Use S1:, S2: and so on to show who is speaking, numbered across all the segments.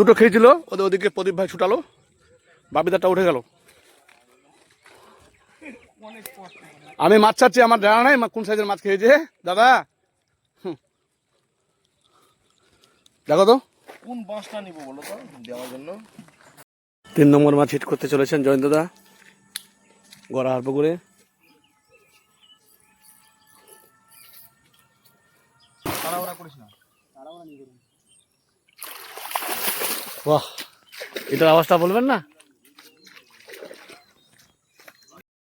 S1: দুটো খেয়েছিল, ওদের ওদিকে প্রদীপ ভাই ছুটালো বাবিদারটা উঠে গেল। আমি মাছ ছাড়ছি, আমার জানা নাই কোন সাইজের মাছ খেয়েছে, দাদা। দেখো তো।
S2: কোন বাঁশটা নিবো বলো তো দেওয়ার জন্য?
S1: তিন নম্বর মাছ হিট করতে চলেছেন জয়ন্ত দা। গড়াহার পুকুরে বাহ এটার আওয়াজটা বলবেন না?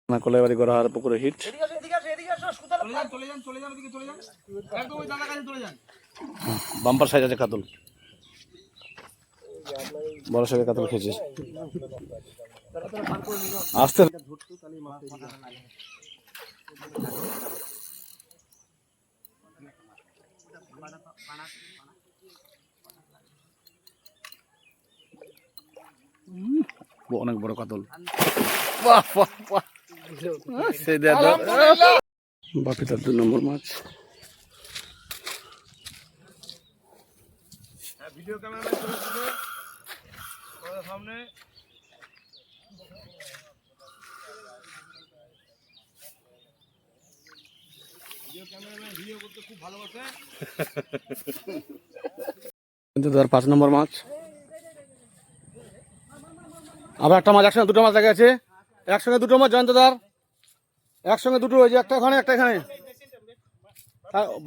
S1: না কলাইবাড়ি গড়াহার পুকুরে হিট
S2: চলে যান চলে যান চলে যান চলে যান। একদম ওই দাদা কাছে চলে যান।
S1: বাম্পার সাইজ আছে কাতল। বড় সাইজের কাতল খেয়েছে আসতে অনেক বড় কাতল। বাহ বাহ বাহ। বাপি তার দু নম্বর মাছ।
S2: ভিডিও আসবে তোমাদের সামনে
S1: পাঁচ নম্বর মাছ। আবার একটা মাছ একসঙ্গে দুটো মাছ দেখা গেছে একসঙ্গে দুটো মাছ জয়ন্তদার একসঙ্গে দুটো যে একটা এখানে একটা এখানে।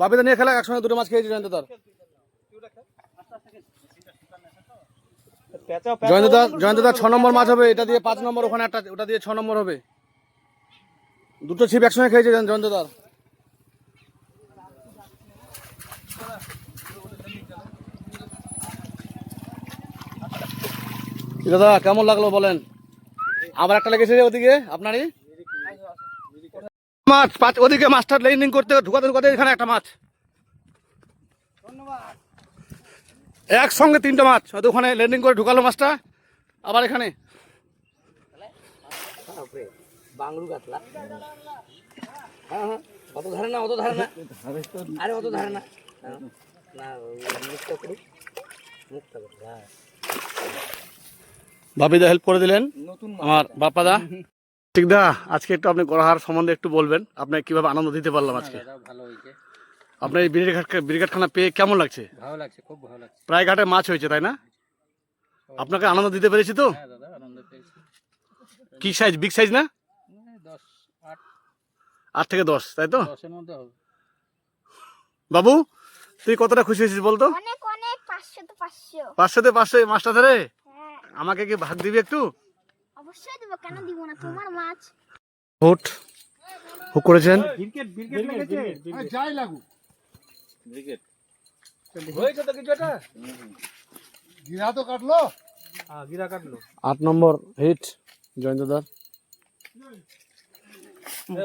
S1: বাবিদা নিয়ে খেলা, একসঙ্গে দুটো মাছ খেয়েছে জয়ন্তদার জয়ন্তদার জয়ন্তদার ছ নম্বর মাছ হবে এটা দিয়ে পাঁচ নম্বর ওখানে একটা ওটা দিয়ে ছ নম্বর হবে। দুটো ছিপ একসঙ্গে খেয়েছে জয়ন্তদার দাদা কেমন লাগল বলেন? আবার একটা লেগেছে ওদিকে আপনারই? মাছ পাঁচ ওদিকে মাছটা ল্যান্ডিং করতে ঢুকাতে ঢুকাতে এখানে একটা মাছ। একসঙ্গে তিনটা মাছ। হয়তো ওখানে ল্যান্ডিং করে ঢুকালো মাছটা। আবার এখানে।
S3: বাংলু কাতলা। হ্যাঁ হ্যাঁ। অত ধারে না অত ধারে না। আরে অত ধারে না। হ্যাঁ, হ্যাঁ।
S1: বাপিদা হেল্প করে দিলেন। আমার বাপাদা। ঠিক দা আজকে একটু আপনি গড়াহার সম্বন্ধে একটু বলবেন। আপনি কীভাবে আনন্দ দিতে পারলাম আজকে?
S3: ভালো হয়েছে।
S1: আপনার এই ব্রিগেড ব্রিগেডখানা পেয়ে কেমন লাগছে?
S3: ভালো লাগছে খুব ভালো লাগছে।
S1: প্রায় ঘাটে মাছ হয়েছে তাই না? আপনাকে আনন্দ দিতে পেরেছি তো?
S3: হ্যাঁ দাদা আনন্দ পেয়েছি।
S1: কি সাইজ বিগ সাইজ না?
S3: দশ আট।
S1: থেকে দশ তাই তো?
S3: দশের মধ্যে হবে।
S1: বাবু তুই কতটা খুশি হয়েছিস বলতো?
S4: অনেক অনেক পাঁচশো তো পাঁচশো।
S1: পাঁচশোতে পাঁচশো এই মাছটা ধরে?
S4: হ্যাঁ।
S1: আমাকে কি ভাগ দিবি একটু?
S4: অবশ্যই দেবো কেন দিব না? তোমার মাছ।
S1: হুট। হুক করেছেন?
S2: ক্রিকেট ক্রিকেট লেগেছে? যাই লাগু ক্রিকেট হয়েছে তো কিছু এটা গিরা তো কাটলো। হ্যাঁ গিরা কাটলো।
S1: আট নম্বর হিট জয়ন্তদার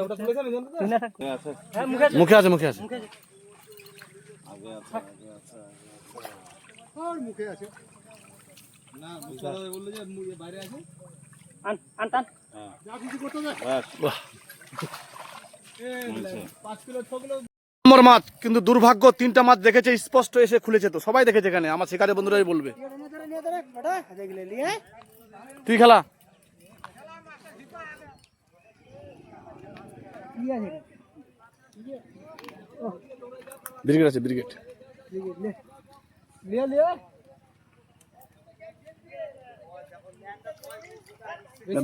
S2: ওটা তুলেছেন হ্যাঁ
S1: মুখে আছে। মুখে আছে
S2: মুখে আছে। না বলল যে বাইরে আছে।
S3: আন আন টান
S2: যা কিছু করতে হবে
S1: বাহ।
S2: এই, পাঁচ কিলো ছ কিলো
S1: নম্বর মাছ কিন্তু দুর্ভাগ্য তিনটা মাছ দেখেছে স্পষ্ট এসে খুলেছে তো। সবাই দেখেছে এখানে আমার শিকারে বন্ধুরাই বলবে। তুই খেলা। ব্রিগেড আছে ব্রিগেড।
S2: লিয়ে লিয়ে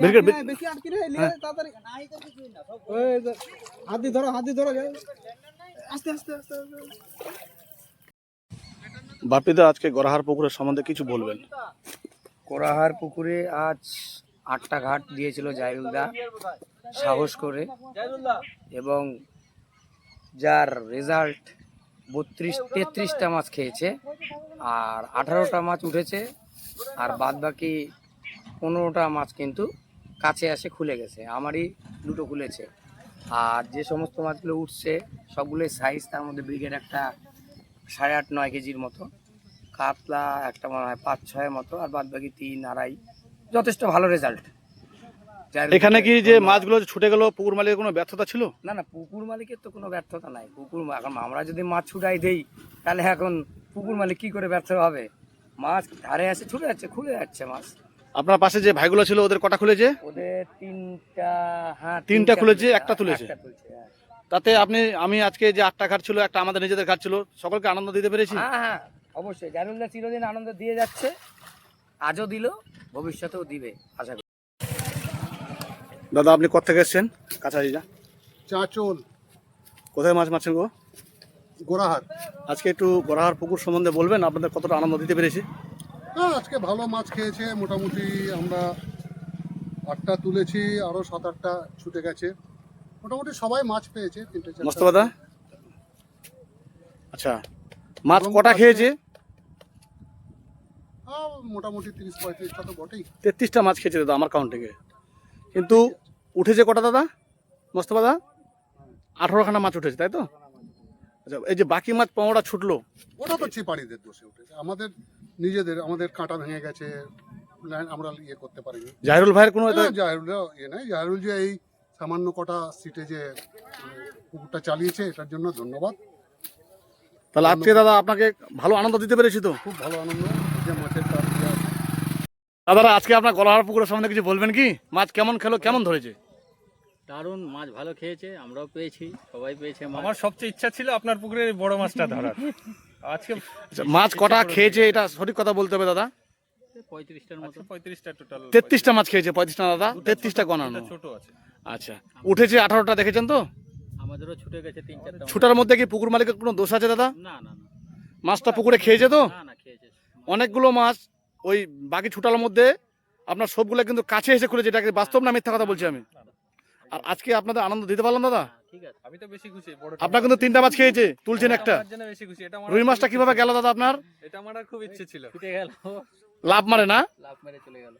S1: ব্রিগেড
S2: বেশি আটকে রে লিয়ে তাড়াতাড়ি। ওই যে, হাত ধরো হাত ধরো আস্তে আস্তে আস্তে আস্তে
S1: বাপিদা আজকে গড়াহার পুকুরের সম্বন্ধে কিছু বলবেন?
S3: কোরাহার পুকুরে আজ আটটা ঘাট দিয়েছিল জাইরুলদা। সাহস করে। এবং যার রেজাল্ট বত্রিশ তেত্রিশটা মাছ খেয়েছে আর আঠারোটা মাছ উঠেছে আর বাদ বাকি পনেরোটা মাছ কিন্তু কাছে এসে খুলে গেছে। আমারই দুটো খুলেছে। আর যে সমস্ত মাছগুলো উঠছে সবগুলোই সাইজ তার মধ্যে ব্রিগেড একটা সাড়ে আট নয় কেজির মতো। কাতলা একটা মনে হয় পাঁচ ছয়ের মতো আর বাদ বাকি তিন আড়াই। যথেষ্ট ভালো রেজাল্ট
S1: এখানে কি যে মাছগুলো ছুটে গেল পুকুর মালিকের কোনো ব্যর্থতা ছিল?
S3: না না পুকুর মালিকের তো কোনো ব্যর্থতা নাই। পুকুর এখন আমরা যদি মাছ ছুটাই দেই তাহলে এখন পুকুর মালিক কি করে ব্যর্থ হবে? মাছ ধারে আসে ছুটে যাচ্ছে খুলে যাচ্ছে মাছ।
S1: আপনার পাশে যে ভাইগুলো ছিল ওদের কটা খুলেছে?
S3: ওদের তিনটা হ্যাঁ
S1: তিনটা খুলেছে, একটা তুলেছে।
S3: একটা হ্যাঁ।
S1: তাতে আপনি আমি আজকে যে আটটা ঘাট ছিল একটা আমাদের নিজেদের ঘাট ছিল সকলকে আনন্দ দিতে পেরেছি?
S3: হ্যাঁ হ্যাঁ অবশ্যই। জানুল্লাহ চিরদিন আনন্দ দিয়ে যাচ্ছে আজও দিল ভবিষ্যতেও দিবে আশা করি।
S1: দাদা আপনি কোথেকে এসছেন? কাছারি যা।
S2: চাঁচল।
S1: কোথায় মাছ মারছেন গো?
S2: গোড়াহাট।
S1: আজকে একটু গড়াহার পুকুর সম্বন্ধে বলবেন আপনাদের কতটা আনন্দ দিতে পেরেছি?
S2: হ্যাঁ আজকে ভালো মাছ খেয়েছে। মোটামুটি আমরা আটটা তুলেছি আরও সাত আটটা ছুটে গেছে। মোটামুটি সবাই মাছ পেয়েছে তিনটে চারটে।
S1: মোস্তফা আচ্ছা মাছ কটা খেয়েছে?
S2: মোটামুটি তিরিশ পঁয়ত্রিশটা তো বটেই।
S1: তেত্রিশটা মাছ খেয়েছে দাদা আমার কাউন্ট থেকে। কিন্তু উঠেছে কটা দাদা? মোস্তফা দা আঠারোখানা মাছ উঠেছে তাই তো? আচ্ছা এই যে বাকি মাছ পাওয়াটা ছুটলো।
S2: ওটা তো চিপাড়িদের দোষে উঠেছে। আমাদের নিজেদের আমাদের কাঁটা ভেঙে গেছে লাইন আমরা ইয়ে করতে পারিনি।
S1: জাহিরুল ভাইয়ের কোনো এটা-
S2: জাহেরুল ইয়ে নাই। জাহেরুল যে এই সামান্য কটা সিটে যে উম, পুকুরটা চালিয়েছে এটার জন্য ধন্যবাদ।
S1: তাহলে আজকে দাদা আপনাকে ভালো আনন্দ দিতে পেরেছি তো?
S2: খুব ভালো আনন্দ। যে মাছের
S1: দাদারা আজকে আপনার গলাহার পুকুরের সম্বন্ধে কিছু বলবেন কি? মাছ কেমন খেলো কেমন ধরেছে?
S5: দারুণ মাছ ভালো খেয়েছে আমরাও পেয়েছি সবাই পেয়েছে
S6: আমার সবচেয়ে ইচ্ছা ছিল আপনার পুকুরে এই বড় মাছটা ধরার। আজকে
S1: আচ্ছা, মাছ কটা খেয়েছে? এটা সঠিক কথা বলতে হবে দাদা? তেত্রিশটা মাছ খেয়েছে পঁয়ত্রিশটা দাদা? তেত্রিশটা গণানো।
S6: ছোট আছে।
S1: আচ্ছা উঠেছে আঠারোটা দেখেছেন তো?
S5: আমাদেরও ছুটে গেছে তিন চারটা
S1: ছুটার মধ্যে কি পুকুর মালিকের কোনো দোষ আছে দাদা?
S5: না না না।
S1: মাছটা পুকুরে খেয়েছে তো?
S5: না না খেয়েছে।
S1: অনেকগুলো মাছ ওই বাকি ছুটার মধ্যে আপনার সবগুলো কিন্তু কাছে এসে খুলেছে এটাকে বাস্তব না মিথ্যা কথা বলছি আমি? আর আজকে আপনাদের আনন্দ দিতে পারলাম দাদা?
S5: ঠিক আছে।
S6: আমি তো বেশি খুশি বড়
S1: আপনার কিন্তু তিনটা মাছ খেয়েছে তুলছেন একটা।
S6: আমার জন্য বেশি খুশি এটা আমার
S1: রুই মাছটা কীভাবে গেল দাদা আপনার?
S6: এটা আমার খুব ইচ্ছে ছিল।
S5: ছুটে গেল।
S1: লাভ মারে না?
S5: লাভ মেরে চলে গেল।